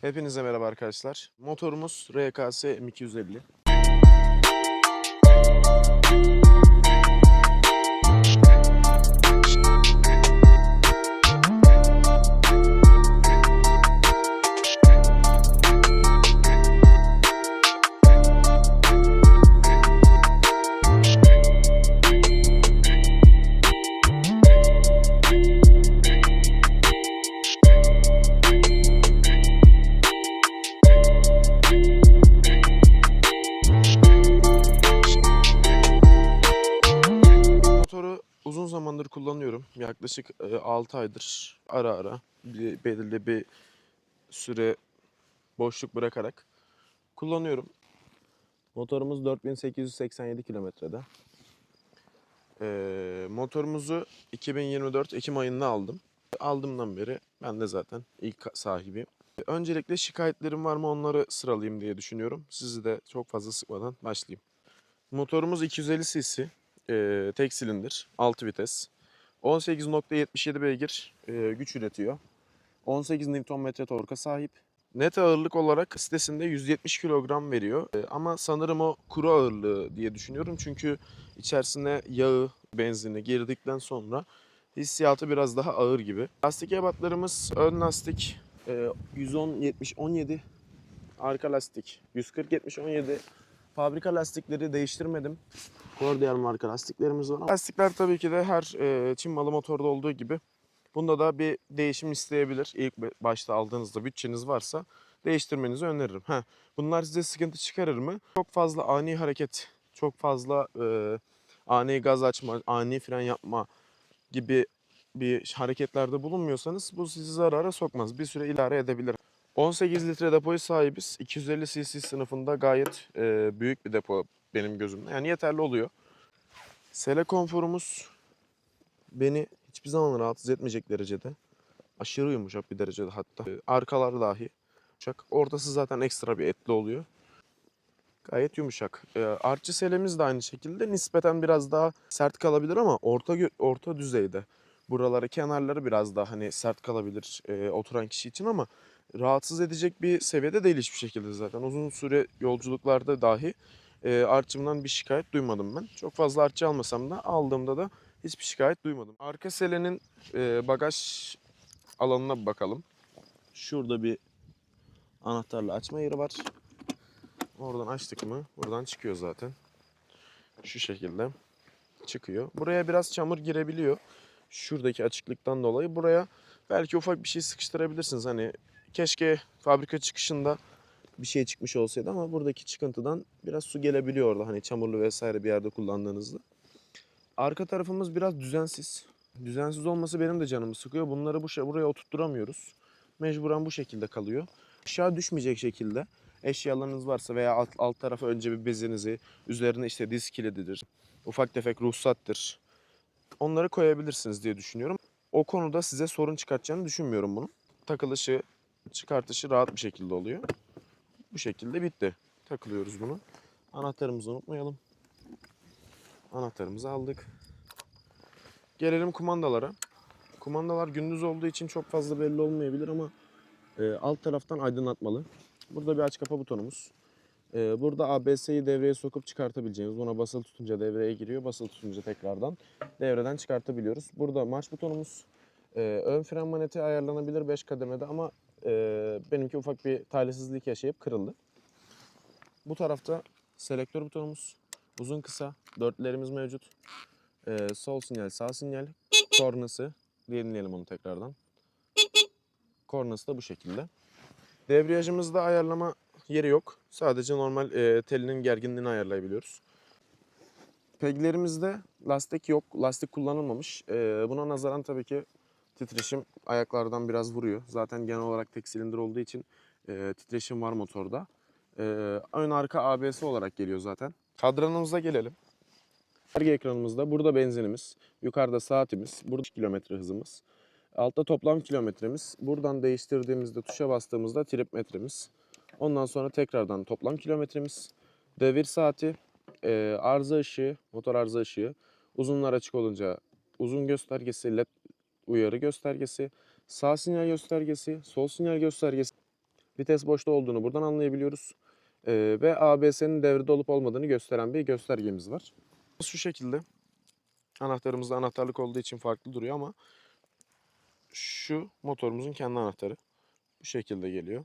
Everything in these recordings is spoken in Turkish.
Hepinize merhaba arkadaşlar. Motorumuz RKS M250. Yaklaşık 6 aydır ara ara bir, belirli bir süre boşluk bırakarak kullanıyorum. Motorumuz 4887 kilometrede. Ee, motorumuzu 2024 Ekim ayında aldım. Aldığımdan beri ben de zaten ilk sahibiyim. Öncelikle şikayetlerim var mı onları sıralayayım diye düşünüyorum. Sizi de çok fazla sıkmadan başlayayım. Motorumuz 250 cc. Ee, tek silindir, 6 vites. 18.77 beygir e, güç üretiyor. 18 Nm torka sahip. Net ağırlık olarak sitesinde 170 kilogram veriyor. E, ama sanırım o kuru ağırlığı diye düşünüyorum. Çünkü içerisine yağı, benzini girdikten sonra hissiyatı biraz daha ağır gibi. Lastik ebatlarımız ön lastik e, 110 70 17 arka lastik 140 70 17 fabrika lastikleri değiştirmedim. Cordial marka lastiklerimiz var. Lastikler tabii ki de her e, Çin malı motorda olduğu gibi bunda da bir değişim isteyebilir. İlk başta aldığınızda bütçeniz varsa değiştirmenizi öneririm. Ha, bunlar size sıkıntı çıkarır mı? Çok fazla ani hareket, çok fazla e, ani gaz açma, ani fren yapma gibi bir hareketlerde bulunmuyorsanız bu sizi zarara sokmaz. Bir süre ilare edebilir. 18 litre depoyu sahibiz. 250 cc sınıfında gayet e, büyük bir depo benim gözümde. Yani yeterli oluyor. Sele konforumuz beni hiçbir zaman rahatsız etmeyecek derecede. Aşırı yumuşak bir derecede hatta. E, Arkalar dahi yumuşak. Ortası zaten ekstra bir etli oluyor. Gayet yumuşak. E, artçı selemiz de aynı şekilde nispeten biraz daha sert kalabilir ama orta orta düzeyde. Buraları kenarları biraz daha hani sert kalabilir e, oturan kişi için ama rahatsız edecek bir seviyede değil hiçbir şekilde zaten. Uzun süre yolculuklarda dahi e, artçımdan bir şikayet duymadım ben. Çok fazla artçı almasam da aldığımda da hiçbir şikayet duymadım. Arka selenin e, bagaj alanına bakalım. Şurada bir anahtarla açma yeri var. Oradan açtık mı buradan çıkıyor zaten. Şu şekilde çıkıyor. Buraya biraz çamur girebiliyor. Şuradaki açıklıktan dolayı buraya belki ufak bir şey sıkıştırabilirsiniz. Hani keşke fabrika çıkışında bir şey çıkmış olsaydı ama buradaki çıkıntıdan biraz su gelebiliyor orada hani çamurlu vesaire bir yerde kullandığınızda. Arka tarafımız biraz düzensiz. Düzensiz olması benim de canımı sıkıyor. Bunları bu buraya oturtturamıyoruz. Mecburen bu şekilde kalıyor. Aşağı düşmeyecek şekilde eşyalarınız varsa veya alt, alt tarafa önce bir bezinizi, üzerine işte diz kilididir, ufak tefek ruhsattır. Onları koyabilirsiniz diye düşünüyorum. O konuda size sorun çıkartacağını düşünmüyorum bunun. Takılışı, çıkartışı rahat bir şekilde oluyor. Bu şekilde bitti. Takılıyoruz bunu. Anahtarımızı unutmayalım. Anahtarımızı aldık. Gelelim kumandalara. Kumandalar gündüz olduğu için çok fazla belli olmayabilir ama e, alt taraftan aydınlatmalı. Burada bir aç kapa butonumuz. E, burada ABS'yi devreye sokup çıkartabileceğimiz. Buna basılı tutunca devreye giriyor. Basılı tutunca tekrardan devreden çıkartabiliyoruz. Burada marş butonumuz. E, ön fren maneti ayarlanabilir 5 kademede ama e, benimki ufak bir talihsizlik yaşayıp kırıldı. Bu tarafta selektör butonumuz. Uzun kısa dörtlerimiz mevcut. E, sol sinyal, sağ sinyal, kornası. Dinleyelim onu tekrardan. Kornası da bu şekilde. Debriyajımızda ayarlama yeri yok. Sadece normal e, telinin gerginliğini ayarlayabiliyoruz. Peglerimizde lastik yok. Lastik kullanılmamış. E, buna nazaran tabii ki titreşim ayaklardan biraz vuruyor. Zaten genel olarak tek silindir olduğu için e, titreşim var motorda. E, ön arka ABS olarak geliyor zaten. Kadranımıza gelelim. Arge ekranımızda burada benzinimiz, yukarıda saatimiz, burada kilometre hızımız. Altta toplam kilometremiz. Buradan değiştirdiğimizde tuşa bastığımızda trip metremiz. Ondan sonra tekrardan toplam kilometremiz. Devir saati, e, arıza ışığı, motor arıza ışığı. Uzunlar açık olunca uzun göstergesi, led uyarı göstergesi, sağ sinyal göstergesi, sol sinyal göstergesi. Vites boşta olduğunu buradan anlayabiliyoruz. Ee, ve ABS'nin devrede olup olmadığını gösteren bir göstergemiz var. Şu şekilde. Anahtarımızda anahtarlık olduğu için farklı duruyor ama şu motorumuzun kendi anahtarı. Bu şekilde geliyor.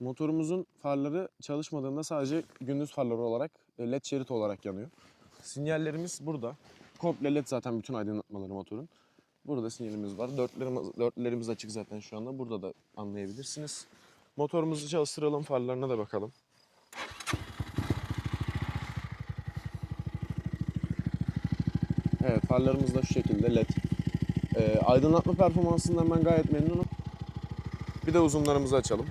Motorumuzun farları çalışmadığında sadece gündüz farları olarak e, led şerit olarak yanıyor. Sinyallerimiz burada. Komple led zaten bütün aydınlatmaları motorun. Burada sinyalimiz var. Dörtlerimiz, dörtlerimiz açık zaten şu anda. Burada da anlayabilirsiniz. Motorumuzu çalıştıralım. Farlarına da bakalım. Evet farlarımız da şu şekilde led. Ee, aydınlatma performansından ben gayet memnunum. Bir de uzunlarımızı açalım.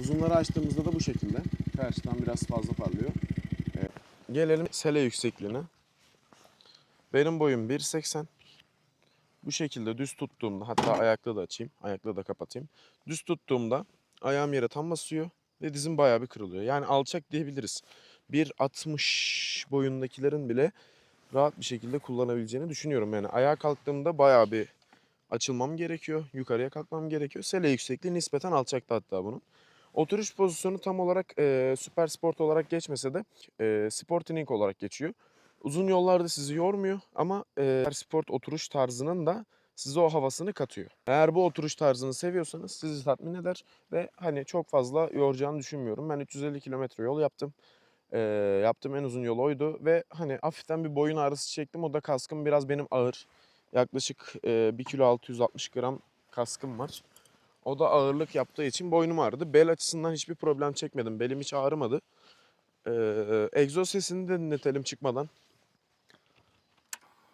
Uzunları açtığımızda da bu şekilde. Karşıdan biraz fazla parlıyor. Evet. Gelelim sele yüksekliğine. Benim boyum 1.80. Bu şekilde düz tuttuğumda hatta ayakla da açayım. Ayakla da kapatayım. Düz tuttuğumda ayağım yere tam basıyor ve dizim bayağı bir kırılıyor. Yani alçak diyebiliriz. 1.60 boyundakilerin bile rahat bir şekilde kullanabileceğini düşünüyorum. Yani ayağa kalktığımda bayağı bir açılmam gerekiyor. Yukarıya kalkmam gerekiyor. Sele yüksekliği nispeten alçakta hatta bunun. Oturuş pozisyonu tam olarak e, süper sport olarak geçmese de e, sporting olarak geçiyor. Uzun yollarda sizi yormuyor ama e, sport oturuş tarzının da size o havasını katıyor. Eğer bu oturuş tarzını seviyorsanız sizi tatmin eder ve hani çok fazla yoracağını düşünmüyorum. Ben 350 kilometre yol yaptım. E, yaptığım en uzun yol oydu ve hani hafiften bir boyun ağrısı çektim. O da kaskım biraz benim ağır. Yaklaşık e, 1 kilo 660 gram kaskım var. O da ağırlık yaptığı için boynum ağrıdı. Bel açısından hiçbir problem çekmedim. Belim hiç ağrımadı. Ee, egzoz sesini de dinletelim çıkmadan.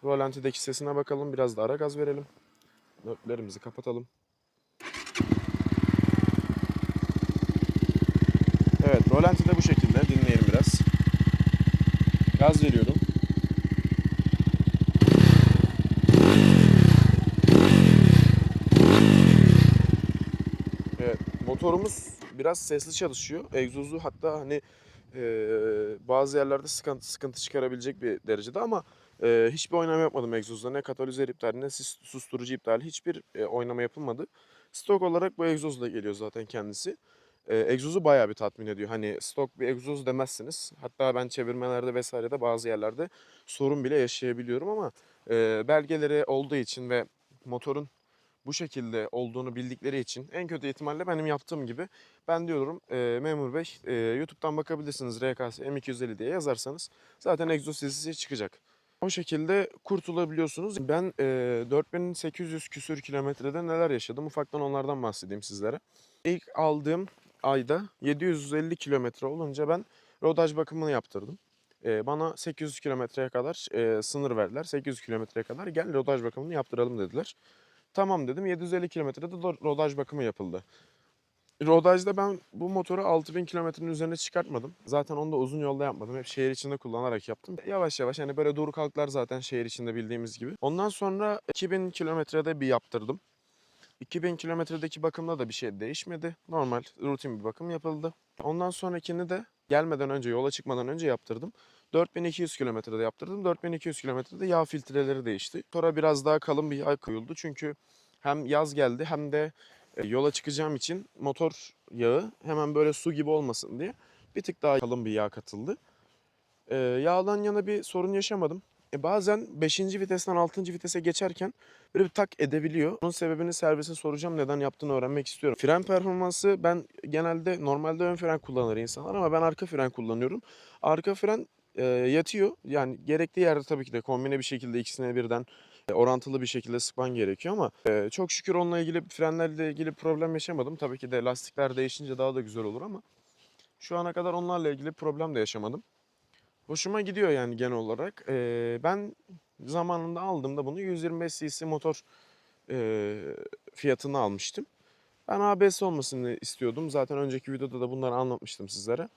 Rolantideki sesine bakalım. Biraz da ara gaz verelim. Nötlerimizi kapatalım. Evet, rolanti de bu şekilde. Dinleyelim biraz. Gaz veriyorum. Evet, motorumuz biraz sesli çalışıyor. Egzozu hatta hani e, bazı yerlerde sıkıntı, sıkıntı çıkarabilecek bir derecede ama e, hiçbir oynama yapmadım egzozda. Ne katalizör iptali ne susturucu iptali hiçbir e, oynama yapılmadı. Stok olarak bu egzozla geliyor zaten kendisi. E, egzozu bayağı bir tatmin ediyor. Hani stok bir egzoz demezsiniz. Hatta ben çevirmelerde vesairede bazı yerlerde sorun bile yaşayabiliyorum ama e, belgeleri olduğu için ve motorun bu şekilde olduğunu bildikleri için en kötü ihtimalle benim yaptığım gibi ben diyorum e, Memur Bey e, YouTube'dan bakabilirsiniz RKS M250 diye yazarsanız zaten egzoz sesi çıkacak. O şekilde kurtulabiliyorsunuz. Ben e, 4800 küsür kilometrede neler yaşadım ufaktan onlardan bahsedeyim sizlere. İlk aldığım ayda 750 kilometre olunca ben rodaj bakımını yaptırdım. E, bana 800 kilometreye kadar e, sınır verdiler. 800 kilometreye kadar gel rodaj bakımını yaptıralım dediler. Tamam dedim. 750 kilometrede de rodaj bakımı yapıldı. Rodajda ben bu motoru 6000 kilometrenin üzerine çıkartmadım. Zaten onu da uzun yolda yapmadım. Hep şehir içinde kullanarak yaptım. Yavaş yavaş hani böyle dur kalklar zaten şehir içinde bildiğimiz gibi. Ondan sonra 2000 kilometrede bir yaptırdım. 2000 kilometredeki bakımda da bir şey değişmedi. Normal rutin bir bakım yapıldı. Ondan sonrakini de gelmeden önce yola çıkmadan önce yaptırdım. 4200 kilometrede yaptırdım. 4200 kilometrede yağ filtreleri değişti. Sonra biraz daha kalın bir yağ koyuldu. Çünkü hem yaz geldi hem de yola çıkacağım için motor yağı hemen böyle su gibi olmasın diye bir tık daha kalın bir yağ katıldı. E, yağdan yana bir sorun yaşamadım. E, bazen 5. vitesten 6. vitese geçerken böyle bir tak edebiliyor. Bunun sebebini servise soracağım. Neden yaptığını öğrenmek istiyorum. Fren performansı ben genelde normalde ön fren kullanır insanlar ama ben arka fren kullanıyorum. Arka fren e, yatıyor. Yani gerektiği yerde tabii ki de kombine bir şekilde ikisine birden e, orantılı bir şekilde sıkman gerekiyor ama e, çok şükür onunla ilgili frenlerle ilgili problem yaşamadım. Tabii ki de lastikler değişince daha da güzel olur ama şu ana kadar onlarla ilgili problem de yaşamadım. Hoşuma gidiyor yani genel olarak. E, ben zamanında aldığımda bunu 125 cc motor e, fiyatını almıştım. Ben ABS olmasını istiyordum. Zaten önceki videoda da bunları anlatmıştım sizlere.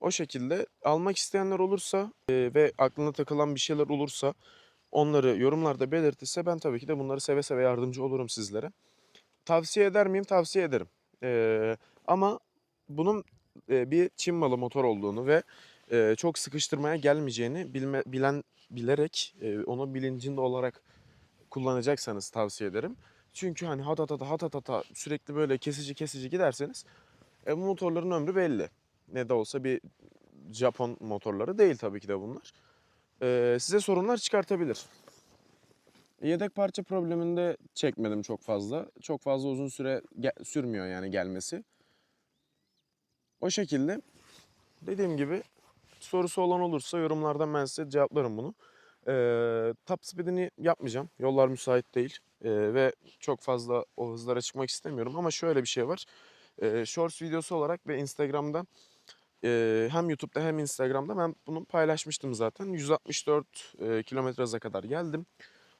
O şekilde almak isteyenler olursa e, ve aklına takılan bir şeyler olursa onları yorumlarda belirtirse ben tabii ki de bunları seve seve yardımcı olurum sizlere. Tavsiye eder miyim? Tavsiye ederim. E, ama bunun e, bir Çin malı motor olduğunu ve e, çok sıkıştırmaya gelmeyeceğini bilme, bilen bilerek e, onu bilincinde olarak kullanacaksanız tavsiye ederim. Çünkü hani hatatata hatatata sürekli böyle kesici kesici giderseniz e, bu motorların ömrü belli. Ne de olsa bir Japon motorları değil tabii ki de bunlar. E, size sorunlar çıkartabilir. Yedek parça probleminde çekmedim çok fazla. Çok fazla uzun süre sürmüyor yani gelmesi. O şekilde dediğim gibi sorusu olan olursa yorumlardan ben size cevaplarım bunu. Ee, top speed'ini yapmayacağım. Yollar müsait değil. Ee, ve çok fazla o hızlara çıkmak istemiyorum. Ama şöyle bir şey var. Ee, shorts videosu olarak ve Instagram'da e, hem YouTube'da hem Instagram'da ben bunu paylaşmıştım zaten. 164 e, kilometre hıza kadar geldim.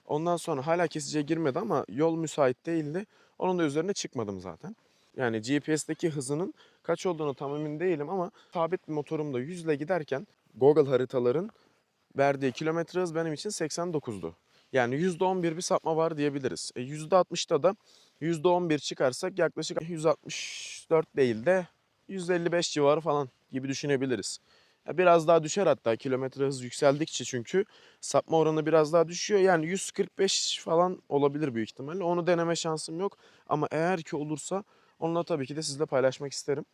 Ondan sonra hala kesiciye girmedi ama yol müsait değildi. Onun da üzerine çıkmadım zaten. Yani GPS'teki hızının kaç olduğunu tam emin değilim ama sabit bir motorumda 100 ile giderken Google haritaların verdiği kilometre hız benim için 89'du. Yani %11 bir sapma var diyebiliriz. E %60'da da %11 çıkarsak yaklaşık 164 değil de 155 civarı falan gibi düşünebiliriz. Biraz daha düşer hatta kilometre hız yükseldikçe çünkü sapma oranı biraz daha düşüyor. Yani 145 falan olabilir büyük ihtimalle. Onu deneme şansım yok. Ama eğer ki olursa onunla tabii ki de sizle paylaşmak isterim.